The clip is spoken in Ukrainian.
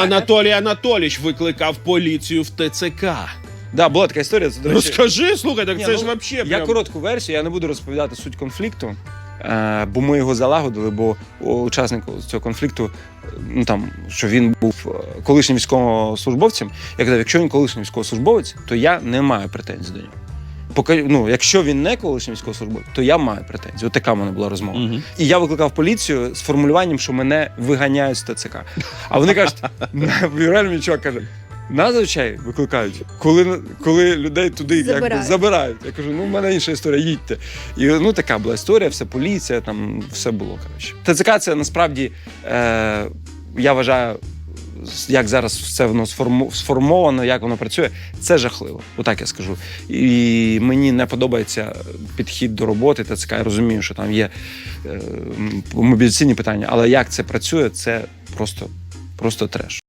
Анатолій Анатолійович викликав поліцію в ТЦК. Да, була така історія. Це, до речі, Розкажи, слухай, так Ні, це ну, ж вообще Я прям... коротку версію, я не буду розповідати суть конфлікту, е, бо ми його залагодили, бо учасник цього конфлікту, е, ну там, що він був е, колишнім військовослужбовцем, я казав, якщо він колишній військовослужбовець, то я не маю претензій до нього. Поки, ну, якщо він не колишній військовослужбовець, то я маю претензії. От така в мене була розмова. Мгм. І я викликав поліцію з формулюванням, що мене виганяють з ТЦК. А вони кажуть, реально чувак каже. Нас зазвичай викликають, коли, коли людей туди якби, Забирають. забирають. Я кажу, ну в мене інша історія, їдьте. І ну така була історія, все поліція, там все було. Коротше. ТЦК це насправді е, я вважаю, як зараз все воно сформовано, як воно працює, це жахливо. Отак я скажу. І мені не подобається підхід до роботи ТЦК. Я розумію, що там є е, мобілізаційні питання, але як це працює, це просто, просто треш.